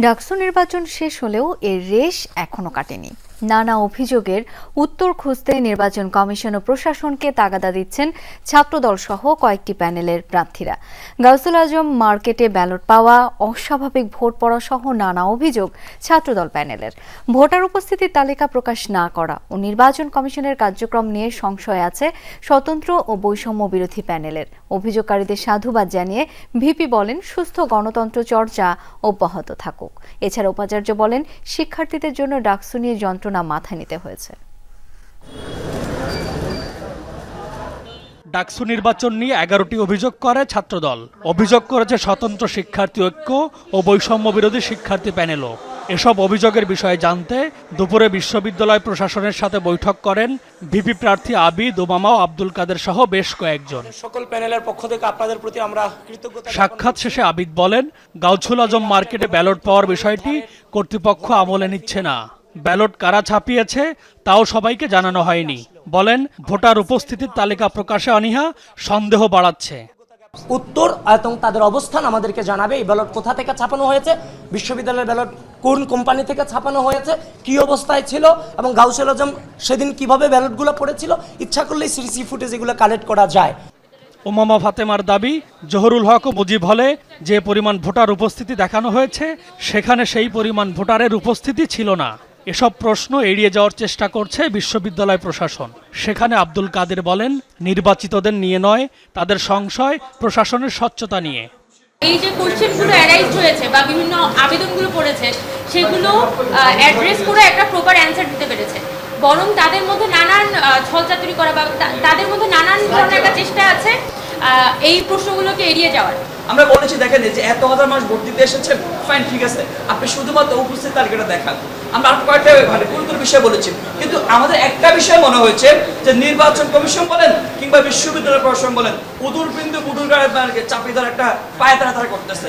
ডাকসু নির্বাচন শেষ হলেও এর রেশ এখনও কাটেনি। নানা অভিযোগের উত্তর খুঁজতে নির্বাচন কমিশন ও প্রশাসনকে তাগাদা দিচ্ছেন ছাত্রদল সহ কয়েকটি প্যানেলের প্রার্থীরা। গাউসুল আজম মার্কেটে ব্যালট পাওয়া, অস্বাভাবিক ভোট পড়া সহ নানা অভিযোগ ছাত্রদল প্যানেলের। ভোটার উপস্থিতির তালিকা প্রকাশ না করা ও নির্বাচন কমিশনের কার্যক্রম নিয়ে সংশয় আছে স্বতন্ত্র ও বৈষম্য বিরোধী প্যানেলের। অভিযোগকারীদের সাধুবাদ জানিয়ে ভিপি বলেন, সুস্থ গণতন্ত্র চর্চা অব্যাহত থাকুক। এছাড়া উপাচার্য বলেন, শিক্ষার্থীদের জন্য ডাকসু নিয়ে যন্ত্রণা মাথায় নিতে হয়েছে। ডাকসু নির্বাচন নিয়ে এগারোটি অভিযোগ করে ছাত্রদল। অভিযোগ করেছে স্বতন্ত্র শিক্ষার্থী ঐক্য ও বৈষম্য বিরোধী শিক্ষার্থী প্যানেলও। এসব অভিযোগের বিষয়ে জানতে দুপুরে বিশ্ববিদ্যালয় প্রশাসনের সাথে বৈঠক করেন ভিপি প্রার্থী আবিদ ওবামা ও আব্দুল কাদের সহ বেশ কয়েকজন। সকল প্যানেলের পক্ষ থেকে আপনাদের প্রতি আমরা কৃতজ্ঞতা সাক্ষাৎ শেষে আবিদ বলেন গাউছুল আজম মার্কেটে ব্যালট পাওয়ার বিষয়টি কর্তৃপক্ষ আমলে নিচ্ছে না। ব্যালট কারা ছাপিয়েছে তাও সবাইকে জানানো হয়নি। বলেন ভোটার উপস্থিতির তালিকা প্রকাশে অনীহা সন্দেহ বাড়াচ্ছে। উত্তর এবং তাদের অবস্থান আমাদেরকে জানাবে এই ব্যালট কোথা থেকে ছাপানো হয়েছে বিশ্ববিদ্যালয়ের ব্যালট কোন কোম্পানি থেকে ছাপানো হয়েছে কি অবস্থায় ছিল এবং গাউসেল আজম সেদিন কীভাবে ব্যালটগুলো পড়েছিল ইচ্ছা করলেই সিসি ফুটেজ এগুলো কালেক্ট করা যায়। ওমামা ফাতেমার দাবি জহরুল হক ও মুজিব হলে যে পরিমাণ ভোটার উপস্থিতি দেখানো হয়েছে সেখানে সেই পরিমাণ ভোটারের উপস্থিতি ছিল না। এসব প্রশ্ন এড়িয়ে যাওয়ার চেষ্টা করছে বিশ্ববিদ্যালয় প্রশাসন। সেখানে আব্দুল কাদের বলেন, নির্বাচিতদের নিয়ে নয়, তাদের সংশয়, প্রশাসনের স্বচ্ছতা নিয়ে। এই যে কোশ্চেনগুলো অ্যারাইজ হয়েছে বা বিভিন্ন আবেদনগুলো পড়েছে, সেগুলো অ্যাড্রেস করে একটা প্রপার অ্যান্সার দিতে পেরেছে। বরং তাদের মধ্যে নানান ছলচাতুরি করা বা তাদের মধ্যে নানান ধরনের একটা চেষ্টা আছে এই প্রশ্নগুলোকে এড়িয়ে যাওয়ার। আমরা বলেছি, দেখেন যে এত হাজার মানুষ ভোট দিতে এসেছেন ফাইন ঠিক আছে। আপনি শুধুমাত্র উপস্থিত তালিকাটা দেখান। আমরা আর কয়েকটা মানে গুরুত্ব বিষয় বলেছি। কিন্তু আমাদের একটা বিষয় মনে হয়েছে, যে নির্বাচন কমিশন বলেন কিংবা বিশ্ববিদ্যালয় প্রশাসন বলেন, উদুর বিন্দু উদুর চাপিয়ে দেওয়ার একটা পায়ে তারা তারা করতেছে।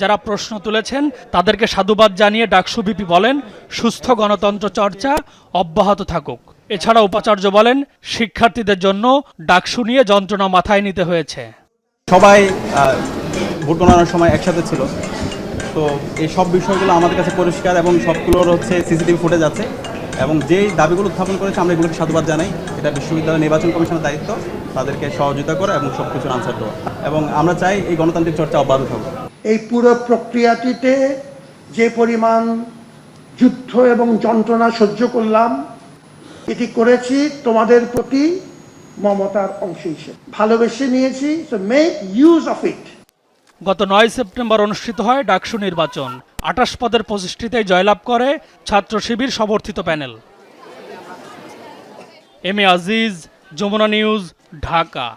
যারা প্রশ্ন তুলেছেন, তাদেরকে সাধুবাদ জানিয়ে ডাকসু বিপি বলেন, সুস্থ গণতন্ত্র চর্চা অব্যাহত থাকুক। এছাড়া উপাচার্য বলেন, শিক্ষার্থীদের জন্য ডাকসু নিয়ে যন্ত্রণা মাথায় নিতে হয়েছে। সবাই ভোট গণনার সময় একসাথে ছিল। তো এই সব বিষয়গুলো আমাদের কাছে পরিষ্কার এবং সবগুলোর হচ্ছে সিসিটিভি ফুটেজ আছে এবং যেই দাবিগুলো উত্থাপন করেছে আমরা এগুলোকে সাধুবাদ জানাই। এটা বিশ্ববিদ্যালয় নির্বাচন কমিশনের দায়িত্ব, তাদেরকে সহযোগিতা করা এবং সব কিছুর আনসার দেওয়া। এবং আমরা চাই এই গণতান্ত্রিক চর্চা অব্যাহত থাকুক। এই পুরো প্রক্রিয়াটিতে যে পরিমাণ যুদ্ধ এবং যন্ত্রণা সহ্য করলাম, এটি করেছি তোমাদের প্রতি মমতার অংশ হিসেবে। ভালোবেসে নিয়েছি so make use of it গত নয় সেপ্টেম্বর অনুষ্ঠিত হয় ডাকসু নির্বাচন। আটাশ পদের পঁচিশটিতে জয়লাভ করে ছাত্র শিবির সমর্থিত panel. M A Aziz, Jamuna News, Dhaka.